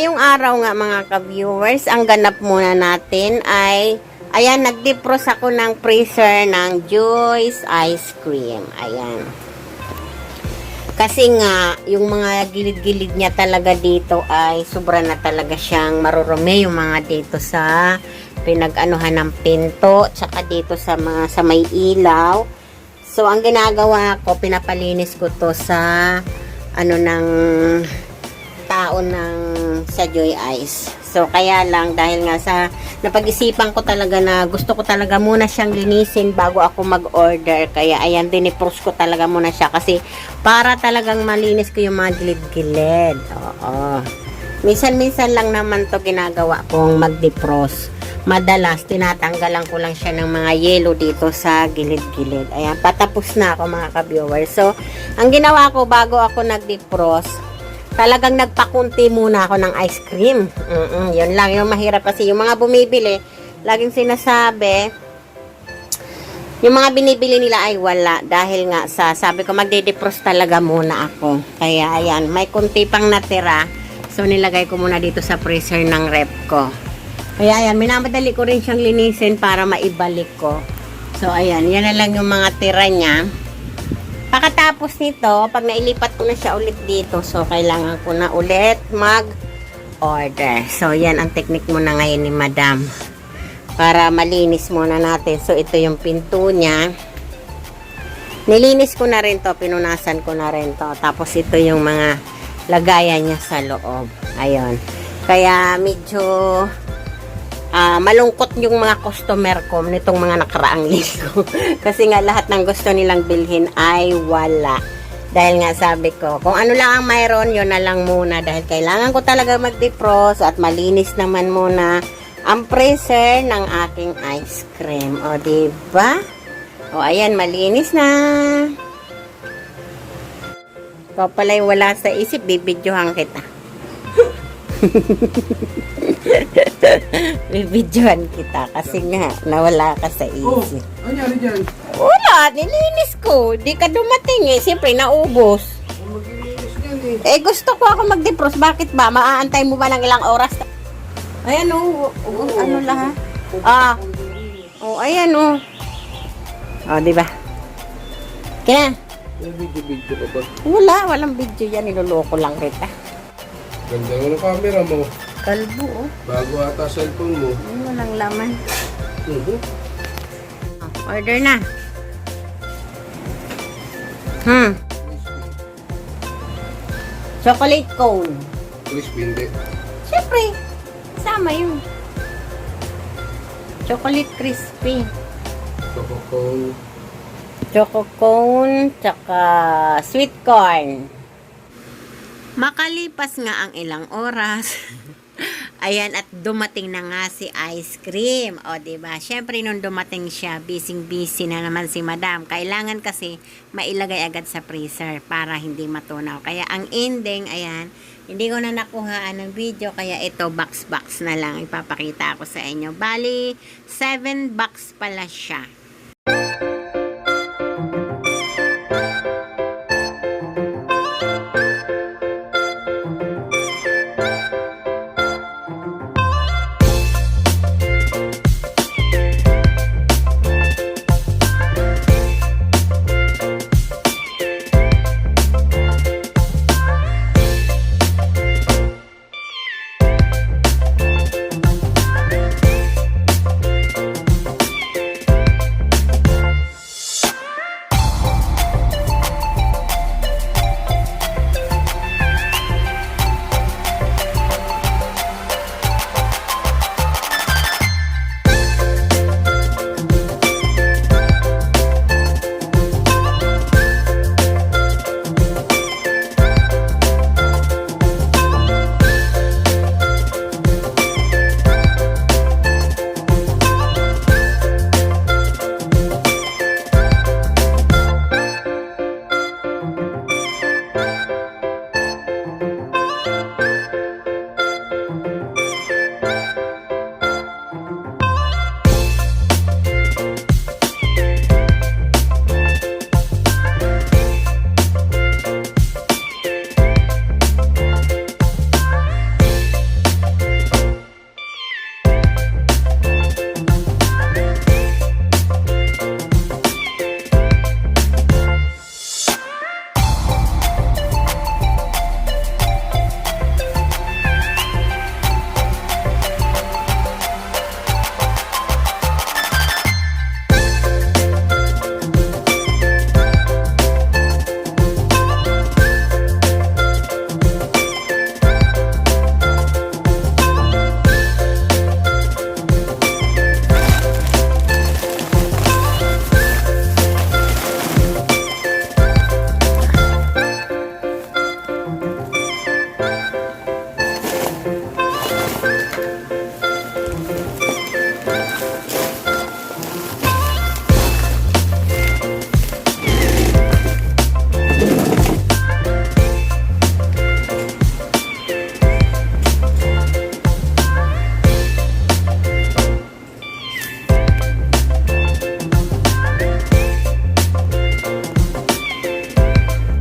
Ngayong araw nga mga ka-viewers, ang ganap muna natin ay, ayan, nag-defrost ako ng freezer ng Joy's Ice Cream. Ayan. Kasi nga, yung mga gilid-gilid niya talaga dito ay sobra na talaga siyang marurumi. Yung mga dito sa pinag-anuhan ng pinto, tsaka dito sa mga sa may ilaw. So, ang ginagawa ko, pinapalinis ko to sa ano ng tao ng sa Joy Ice. So, kaya lang, dahil nga sa napag-isipan ko talaga na gusto ko talaga muna siyang linisin bago ako mag-order. Kaya, ayan, dinipros ko talaga muna siya kasi para talagang malinis ko yung mga gilid-gilid. Oo. Minsan-minsan lang naman to ginagawa kong mag-defrost. Madalas, tinatanggalan ko lang siya ng mga yellow dito sa gilid-gilid. Ayan, patapos na ako mga ka-viewers. So, ang ginawa ko bago ako nag-defrost, talagang nagpakunti muna ako ng ice cream. Mm yun lang, yung mahirap kasi yung mga bumibili, laging sinasabi, yung mga binibili nila ay wala dahil nga sa sabi ko magde-defrost talaga muna ako. Kaya ayan, may kunti pang natira. So nilagay ko muna dito sa freezer ng rep ko. Kaya ayan, minamadali ko rin siyang linisin para maibalik ko. So ayan, yan na lang yung mga tira niya. Pagkatapos nito, pag nailipat ko na siya ulit dito, so kailangan ko na ulit mag-order. So, yan ang technique muna ngayon ni Madam. Para malinis muna natin. So, ito yung pinto niya. Nilinis ko na rin to, pinunasan ko na rin to. Tapos, ito yung mga lagayan niya sa loob. Ayun. Kaya, medyo Ah, malungkot yung mga customer ko nitong mga nakaraang linggo. Kasi nga lahat ng gusto nilang bilhin ay wala. Dahil nga sabi ko, kung ano lang ang mayroon, yun na lang muna. Dahil kailangan ko talaga mag-defrost at malinis naman muna ang freezer ng aking ice cream. O, diba? O, ayan, malinis na. Ikaw pala yung wala sa isip, bibidyohan kita. Bibidyohan kita kasi nga nawala ka sa Oh, isip. ano nangyari dyan? Wala, nilinis ko. Di ka dumating eh. Siyempre, naubos. Oh, Mag-iinis yan eh. Eh, gusto ko ako mag-defrost. Bakit ba? Maaantay mo ba ng ilang oras? Ayan oh. oh, ano lahat? Ah. Oh, ayan oh. Oh, di ba? Kaya, video-video ka ba? wala. Walang video yan. Niloloko lang kita. Ganda ng camera mo. Kalbo oh. Bago ata cellphone mo. Ay, walang laman. Mhm. Oh, order na. Hmm. Chocolate cone. Crispy, hindi. Siyempre, kasama yun. Chocolate crispy. Choco cone. Choco cone, tsaka sweet corn. Makalipas nga ang ilang oras. Ayan, at dumating na nga si ice cream. O, ba diba? Siyempre, nung dumating siya, busy-busy na naman si madam. Kailangan kasi mailagay agad sa freezer para hindi matunaw. Kaya, ang ending, ayan, hindi ko na nakuhaan ng video. Kaya, ito, box-box na lang. Ipapakita ko sa inyo. Bali, 7 box pala siya.